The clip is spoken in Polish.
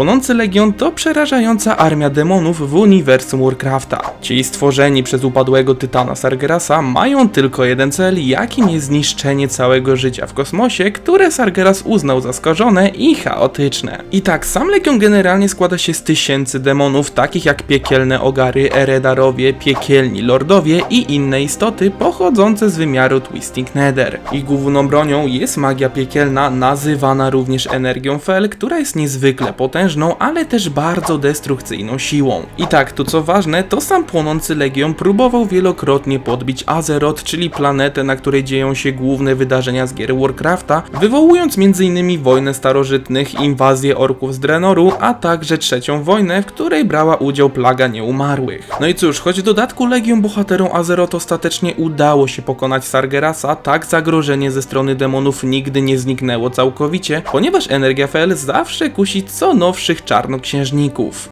Płonący Legion to przerażająca armia demonów w uniwersum Warcrafta. Ci stworzeni przez upadłego tytana Sargerasa mają tylko jeden cel, jakim jest zniszczenie całego życia w kosmosie, które Sargeras uznał za skażone i chaotyczne. I tak, sam Legion generalnie składa się z tysięcy demonów, takich jak piekielne ogary, eredarowie, piekielni lordowie i inne istoty pochodzące z wymiaru Twisting Nether. Ich główną bronią jest magia piekielna, nazywana również energią Fel, która jest niezwykle potężną, ale też bardzo destrukcyjną siłą. I tak, tu co ważne, to sam płonący Legion próbował wielokrotnie podbić Azeroth, czyli planetę, na której dzieją się główne wydarzenia z gier Warcrafta, wywołując m.in. wojnę starożytnych, inwazję orków z Drenoru, a także trzecią wojnę, w której brała udział plaga nieumarłych. No i cóż, choć w dodatku Legion bohaterom Azeroth ostatecznie udało się pokonać Sargerasa, tak zagrożenie ze strony demonów nigdy nie zniknęło całkowicie, ponieważ energia Fel zawsze kusi co nowszych czarnoksiężników.